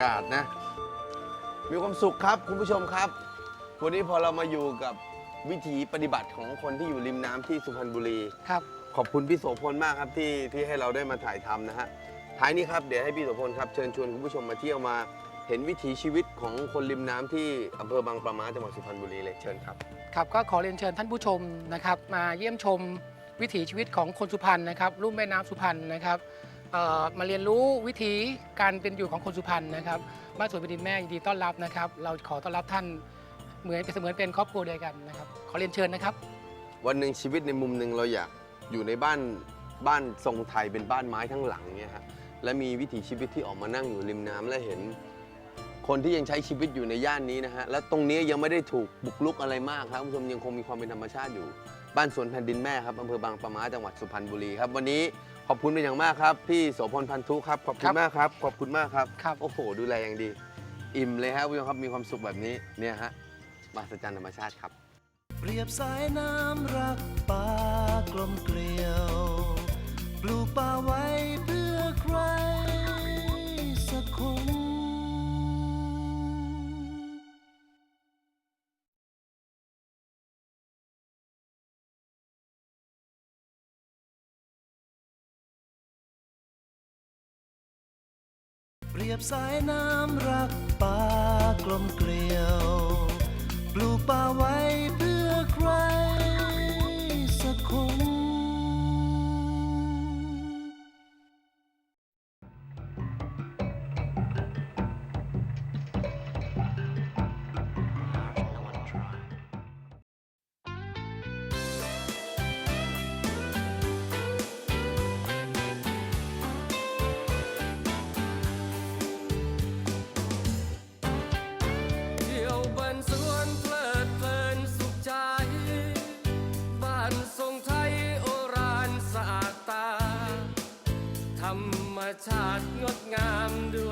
อากาศนะมีความสุขครับคุณผู้ชมครับ วันนี้พอเรามาอยู่กับวิถีปฏิบัติของคนที่อยู่ริมน้ำที่สุพรรณบุรี ครับ ขอบคุณพี่โสพลมากครับที่ที่ให้เราได้มาถ่ายทำนะฮะท้ายนี้ครับเดี๋ยวให้พี่โสพลครับเชิญชวนคุณผู้ชมมาเที่ยวมา เห็นวิถีชีวิตของคนริมน้ำที่อำเภอบางปะมาจังหวัดสุพรรณบุรีเลยเชิญครับ ครับก็ขอเรียนเชิญท่านผู้ชมนะครับ มาเยี่ยมชมวิถีชีวิตของคนสุพรรณนะครับลุ่มแม่น้ำสุพรรณนะครับเอ่อ มาเรียนรู้วิถีการเป็นอยู่ของคนสุพรรณนะครับบ้านสวนแผ่นดินแม่ยินดีต้อนรับนะครับ เราขอต้อนรับท่านเหมือนเป็นเสมือนเป็นครอบครัวเดียวกันนะครับ ขอเรียนเชิญนะครับ วันหนึ่งชีวิตในมุมหนึ่งเราอยากอยู่ในบ้านบ้านทรงไทยเป็นบ้านไม้ทั้งหลังเนี่ยฮะและมีวิถีชีวิตที่ออกมานั่งอยู่ริมน้ำและเห็น คนที่ยังใช้ชีวิตอยู่ในย่านนี้นะฮะและตรงนี้ยังไม่ได้ถูกบุกรุกอะไรมากครับคุณผู้ชมยังคงมีความเป็นธรรมชาติอยู่ บ้านสวนแผ่นดินแม่ครับอำเภอบางปะมาจังหวัดสุพรรณบุรีครับวันนี้ ขอบคุณเป็นอย่างมากครับ พี่โสพลพันธุครับ ขอบคุครัณบมากครับ ขอบคุณมากครับครับโอ้โห ดูแลอย่างดี อิ่มเลยครับคุณผู้ชมครับมีความสุขแบบนี้เนี่ยฮะมหัศจรรย์ธรรมชาติครับ เปรียบสายน้ำรักป่ากลมเกลียว รียบสายน้ำรักป่ากลมเกลียว ปลูกป่าไว้ ชาติงดงามดู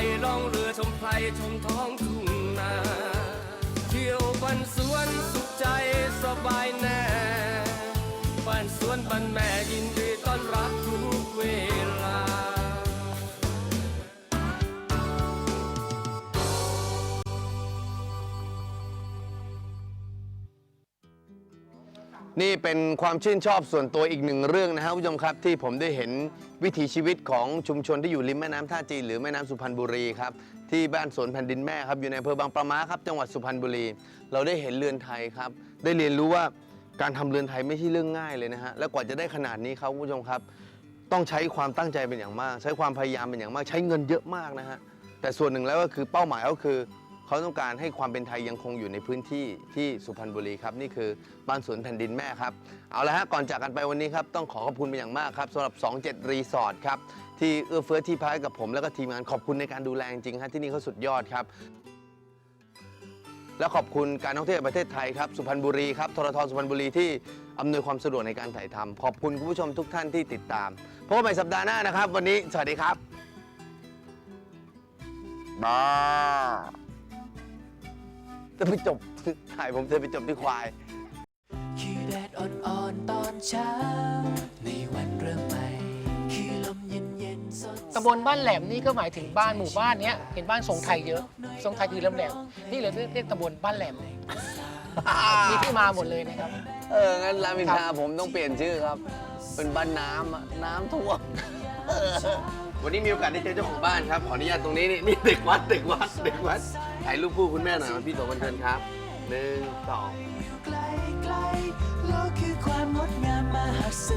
ไปล่องเรือชมไพรชมท้องทุ่งนา เที่ยวบ้านสวนสุขใจสบายแน่บ้านสวนบ้านแม่ยินดีต้อนรับทุกเวลา นี่เป็นความชื่นชอบส่วนตัวอีกหนึ่งเรื่องนะครับผู้ชมครับที่ผมได้เห็นวิถีชีวิตของชุมชนที่อยู่ริมแม่น้ำท่าจีนหรือแม่น้ำสุพรรณบุรีครับที่บ้านสวนแผ่นดินแม่ครับอยู่ในอำเภอบางปะมาครับจังหวัดสุพรรณบุรี เราได้เห็นเรือนไทยครับได้เรียนรู้ว่าการทำเรือนไทยไม่ใช่เรื่องง่ายเลยนะฮะและกว่าจะได้ขนาดนี้ครับผู้ชมครับ ต้องใช้ความตั้งใจเป็นอย่างมาก ใช้ความพยายามเป็นอย่างมาก ใช้เงินเยอะมากนะฮะแต่ส่วนหนึ่งแล้วก็คือเป้าหมายก็คือ เขาต้องการให้ความเป็นไทยยังคงอยู่ในพื้นที่ที่สุพรรณบุรีครับ นี่คือบ้านสวนแผ่นดินแม่ครับ เอาละฮะก่อนจากกันไปวันนี้ครับ ต้องขอขอบคุณเป็นอย่างมากครับสำหรับ 27 รีสอร์ทครับ ที่เอื้อเฟื้อที่พักให้กับผม แล้วก็ทีมงานขอบคุณในการดูแลจริงๆฮะที่นี่เขาสุดยอดครับและขอบคุณการท่องเที่ยวประเทศไทยครับสุพรรณบุรีครับทรทสุพรรณบุรีที่อำนวยความสะดวกในการถ่ายทำขอบคุณคุณผู้ชมทุกท่านที่ติดตามพบกันใหม่สัปดาห์หน้านะครับ วันนี้ สวัสดีครับบ้า จะไปจบถ่ายผมจะไปจบที่ควายคือแดดอ่อนๆตอนเช้า ในวันเริ่มใหม่คือลมเย็นๆสดใสตำบลบ้านแหลมนี่ก็หมายถึงบ้านหมู่บ้านเนี้ยเป็นบ้านทรงไทยเยอะทรงไทยคือลำแหลมนี่เลยเรียกตำบลบ้านแหลมมีที่มาหมดเลยนะครับ เออ งั้นรามอินทราผมต้องเปลี่ยนชื่อครับ เป็นบ้านน้ำอะน้ำท่วม วันนี้มีโอกาสได้เจอเจ้าของบ้านครับขออนุญาตตรงนี้นี่นี่เด็กวัดเด็กวัดเด็กวัดถ่ายรูปคู่คุณแม่หน่อยมาพี่โสกันเชิญครับหนึ่งสอง ไกลๆโลกคือความงดงามมหัศ